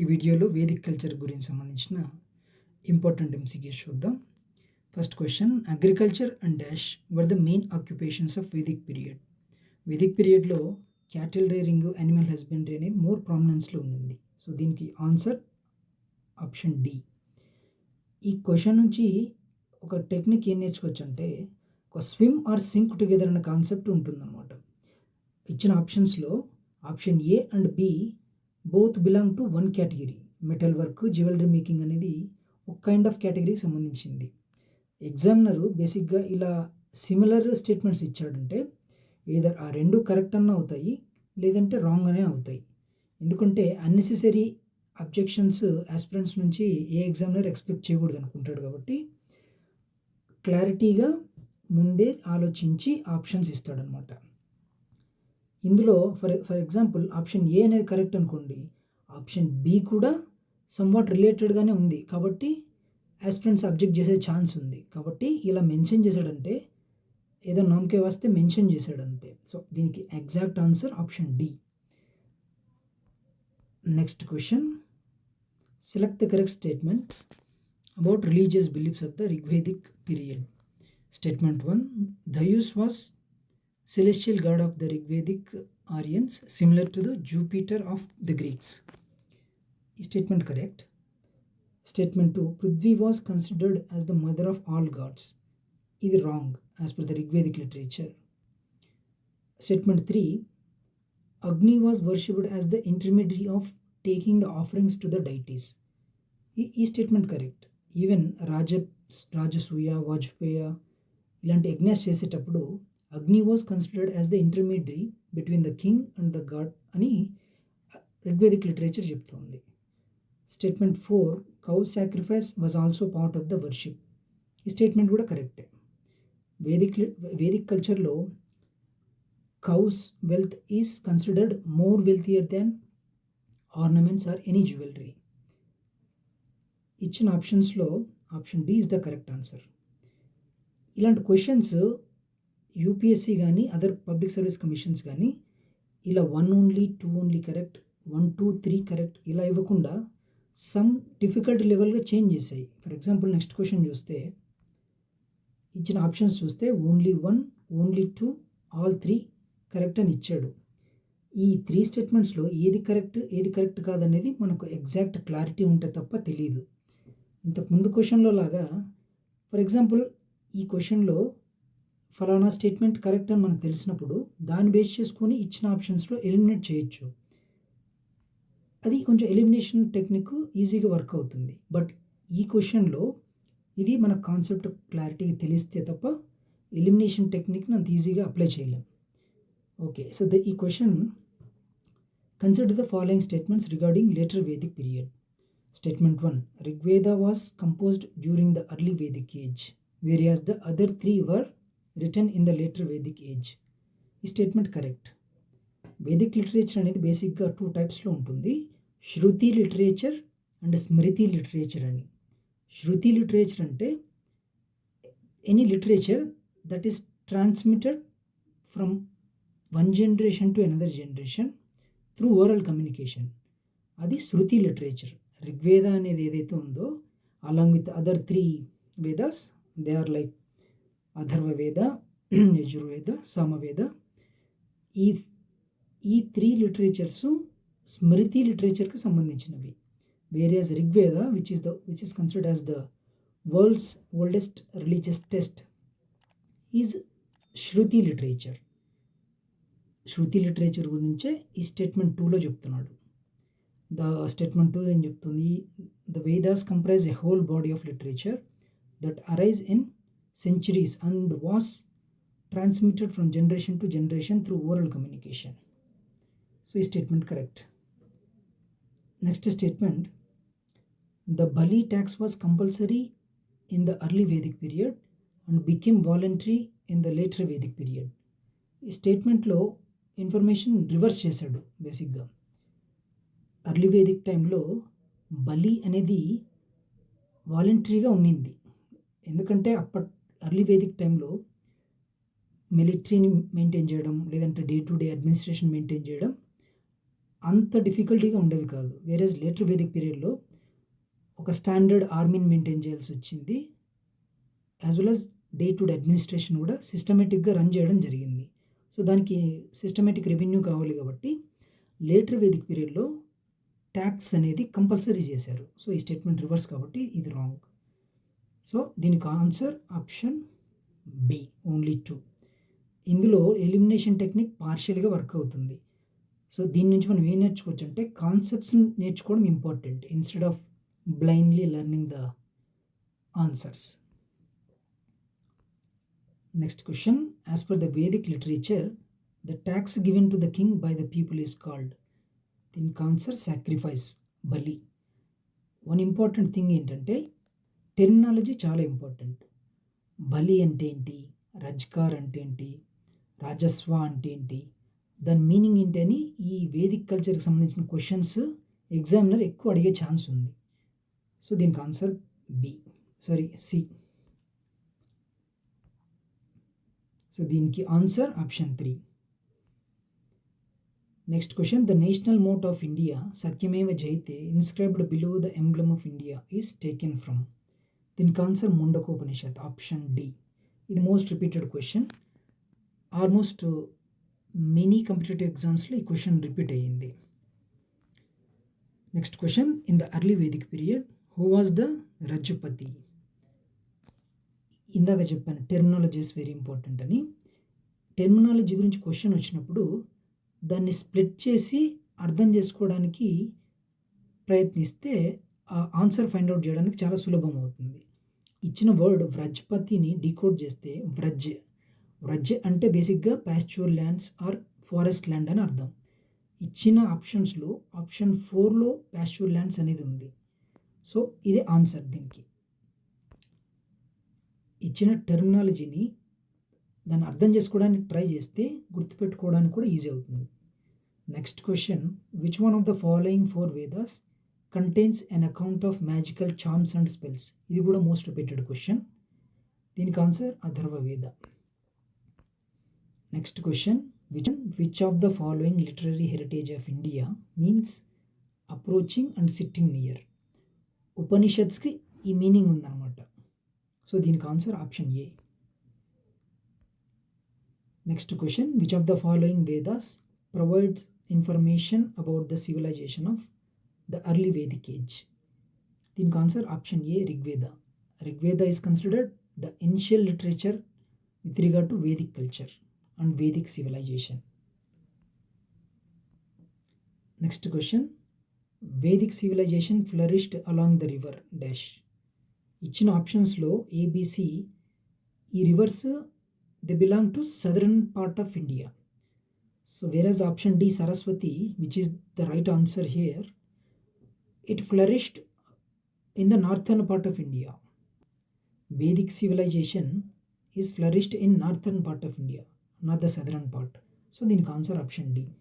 ఈ వీడియోలో Vedic culture గురించి సంబంధించిన ఇంపార్టెంట్ ఎంసీక్యూస్ చూద్దాం. First question agriculture and dash were the main occupations of Vedic period. Vedic పీరియడ్లో క్యాటిల్ రేరింగ్ యానిమల్ హస్బెండరీ అనేది మోర్ ప్రామినెన్స్లో ఉంది సో దీనికి ఆన్సర్ ఆప్షన్ డి. ఈ క్వశ్చన్ నుంచి ఒక టెక్నిక్ ఏం నేర్చుకోవచ్చు అంటే ఒక స్విమ్ ఆర్ సింక్ టుగెదర్ అనే కాన్సెప్ట్ ఉంటుందన్నమాట. ఇచ్చిన ఆప్షన్స్లో option A and B both belong to one category metal work jewellery making అనేది ఒక కైండ్ ఆఫ్ కేటగిరీకి సంబంధించింది. ఎగ్జామినరు బేసిక్గా ఇలా సిమిలర్ స్టేట్మెంట్స్ ఇచ్చాడంటే ఏదర్ ఆ రెండు కరెక్ట్ అన్న అవుతాయి లేదంటే రాంగ్ అనే అవుతాయి. ఎందుకంటే అన్నెసెసరీ అబ్జెక్షన్స్ ఆస్పిరెంట్స్ నుంచి ఏ ఎగ్జామినర్ ఎక్స్పెక్ట్ చేయకూడదు అనుకుంటాడు కాబట్టి క్లారిటీగా ముందే ఆలోచించి ఆప్షన్స్ ఇస్తాడనమాట ఇందులో for for example option A అనేది కరెక్ట్ అనుకోండి ఆప్షన్ బి కూడా సమ్వాట్ రిలేటెడ్గానే ఉంది. కాబట్టి ఆస్పిరెంట్స్ అబ్జెక్ట్ చేసే ఛాన్స్ ఉంది. కాబట్టి ఇలా మెన్షన్ చేశాడంటే ఏదో నామకే వస్తే మెన్షన్ చేశాడు అంతే సో దీనికి exact answer option D next question select the correct statement about religious beliefs of the Rigvedic period statement one Dyaus was celestial god of the Rigvedic Aryans, similar to the Jupiter of the Greeks. Is statement correct? Statement 2 Prithvi was considered as the mother of all gods. Is wrong as per the Rigvedic literature. Statement 3 Agni was worshipped as the intermediary of taking the offerings to the deities. Is statement correct? Even రాజ రాజసూయ వాజ్పేయ ఇలాంటి యజ్ఞాస్ చేసేటప్పుడు Agni was considered as the intermediary between the king and the god అని Rigvedic literature చెప్తోంది. Statement four cow sacrifice was also part of the worship ఈ statement కూడా కరెక్టే Vedic Vedic కల్చర్లో cows wealth is considered more wealthier than ornaments or any jewellery ఇచ్చిన ఆప్షన్స్లో option D is the correct answer ఇలాంటి questions UPSC కానీ other public service commissions కానీ ఇలా one only two only correct one two three correct ఇలా ఇవ్వకుండా some difficult లెవెల్గా change చేసాయి ఫర్ ఎగ్జాంపుల్ నెక్స్ట్ క్వశ్చన్ చూస్తే ఇచ్చిన ఆప్షన్స్ చూస్తే only one only two all three correct అని ఇచ్చాడు. ఈ త్రీ స్టేట్మెంట్స్లో ఏది కరెక్ట్ ఏది కరెక్ట్ కాదనేది మనకు ఎగ్జాక్ట్ క్లారిటీ ఉంటే తప్ప తెలియదు ఇంతకు ముందు క్వశ్చన్లో లాగా ఫర్ ఎగ్జాంపుల్ ఈ క్వశ్చన్లో ఫలానా స్టేట్మెంట్ కరెక్ట్ అని మనకు తెలిసినప్పుడు దాన్ని బేస్ చేసుకొని ఇచ్చిన ఆప్షన్స్లో ఎలిమినేట్ చేయొచ్చు. అది కొంచెం ఎలిమినేషన్ టెక్నిక్ ఈజీగా వర్క్ అవుతుంది. బట్ ఈ క్వశ్చన్లో ఇది మన కాన్సెప్ట్ క్లారిటీగా తెలిస్తే తప్ప ఎలిమినేషన్ టెక్నిక్ని అంత ఈజీగా అప్లై చేయలేం. ఓకే సో ద ఈ question consider the following statements regarding later Vedic period statement one Rigveda was composed during the early Vedic age whereas the other three were written in the later Vedic age ఈ statement correct Vedic literature అనేది బేసిక్గా two టైప్స్లో ఉంటుంది. Shruti literature and Smriti literature అని. Shruti literature అంటే any literature that is transmitted from one generation to another generation through oral communication అది Shruti literature Rigveda అనేది ఏదైతే ఉందో along with other three Vedas they are like Atharvaveda Yajurveda Samaveda. ఈ ఈ three literatures Smriti లిటరేచర్కి సంబంధించినవి. Whereas Rigveda which is the which is considered as the world's oldest religious text is Shruti literature Shruti literature గురించే ఈ స్టేట్మెంట్ టూలో చెప్తున్నాడు. The statement two ఏం చెప్తుంది? The Vedas comprise a whole body of literature that arise in centuries and was transmitted from generation to generation through oral communication. So, is statement correct? Next statement the Bali tax was compulsory in the early Vedic period and became voluntary in the later Vedic period. ఈ స్టేట్మెంట్లో information reverse చేశాడు బేసిక్గా early Vedic టైంలో బలి అనేది వాలంటరీగా ఉన్నింది ఎందుకంటే అప్పట్ అర్లీ వేదిక్ టైంలో మిలిటరీని మెయింటైన్ చేయడం లేదంటే day to day administration maintain చేయడం అంత డిఫికల్టీగా ఉండేది కాదు. వేరేజ్ లేటర్ వేదిక్ పీరియడ్‌లో ఒక స్టాండర్డ్ ఆర్మీని మెయింటైన్ చేయాల్సి వచ్చింది. As well as day to day administration కూడా సిస్టమేటిక్గా రన్ చేయడం జరిగింది. సో, దానికి సిస్టమేటిక్ రెవెన్యూ కావాలి కాబట్టి లేటర్ వేదిక్ పీరియడ్‌లో ట్యాక్స్ అనేది కంపల్సరీ చేశారు. సో, ఈ స్టేట్మెంట్ రివర్స్ కాబట్టి ఇది రాంగ్. సో, దీనికి answer option B only two ఇందులో ఎలిమినేషన్ టెక్నిక్ పార్షియల్‌గా వర్క్ అవుతుంది. సో, దీని నుంచి మనం ఏం నేర్చుకోవచ్చు అంటే కాన్సెప్ట్స్ నేర్చుకోవడం important instead of blindly learning the answers. Next question as per the Vedic literature the tax given to the king by the people is called దీనికి answer sacrifice bali. One important thing ఏంటంటే terminology చాలా important. బలి అంటే ఏంటి? రజ్కార్ అంటే ఏంటి? రాజస్వ అంటే ఏంటి? దాని మీనింగ్ ఏంటి అని ఈ వేదిక్ కల్చర్‌కి సంబంధించిన క్వశ్చన్స్ ఎగ్జామినర్ ఎక్కువ అడిగే ఛాన్స్ ఉంది. సో, దీనికి answer B. Sorry C. So, దీనికి answer option three next question the national motto of India Satyameva Jayate inscribed below the emblem of India is taken from దీనికి answer Mundakopanishad option D. ఇది most repeated question almost many competitive ఎగ్జామ్స్‌లో ఈ question repeat అయ్యింది. Next question in the early Vedic period who was the Vrajapati ఇందాక చెప్పాను terminologies very important అని. Terminology గురించి question వచ్చినప్పుడు దాన్ని స్ప్లిట్ చేసి అర్థం చేసుకోవడానికి ప్రయత్నిస్తే ఆ ఆన్సర్ ఫైండ్ అవుట్ చేయడానికి చాలా సులభం అవుతుంది. ఇచ్చిన వర్డ్ వ్రజ్‌పతిని డీకోడ్ చేస్తే వ్రజ్. వ్రజ్ అంటే బేసిక్‌గా pasture lands or forest land అని అర్థం. ఇచ్చిన ఆప్షన్స్‌లో ఆప్షన్ 4లో పాస్చూర్ ల్యాండ్స్ అనేది ఉంది. సో, ఇది ఆన్సర్ దీనికి. ఇచ్చిన టెర్మినాలజీని దాన్ని అర్థం చేసుకోవడానికి ట్రై చేస్తే గుర్తుపెట్టుకోవడానికి కూడా ఈజీ అవుతుంది. Next question which one of the following four Vedas contains an account of magical charms and spells ఇది కూడా మోస్ట్ రిపీటెడ్ క్వశ్చన్ దీనికి answer Atharva Veda. Next question which which of the following literary heritage of India means approaching and sitting near ఉపనిషత్స్‌కి ఈ meaning ఉందన్నమాట. So, దీనికి answer option A. Next question which of the following Vedas provide information about the civilization of the early Vedic age దీనికి answer option A Rigveda. Rigveda is considered the initial literature with regard to Vedic culture and Vedic civilization. Next question Vedic civilization flourished along the river dash ఇచ్చిన ఆప్షన్స్‌లో A B C ఈ rivers they belong to southern part of India. So, వేరే option D Saraswati which is the right answer here it flourished in the northern part of India. Vedic civilization is flourished in northern part of India, not the southern part. So the answer option D.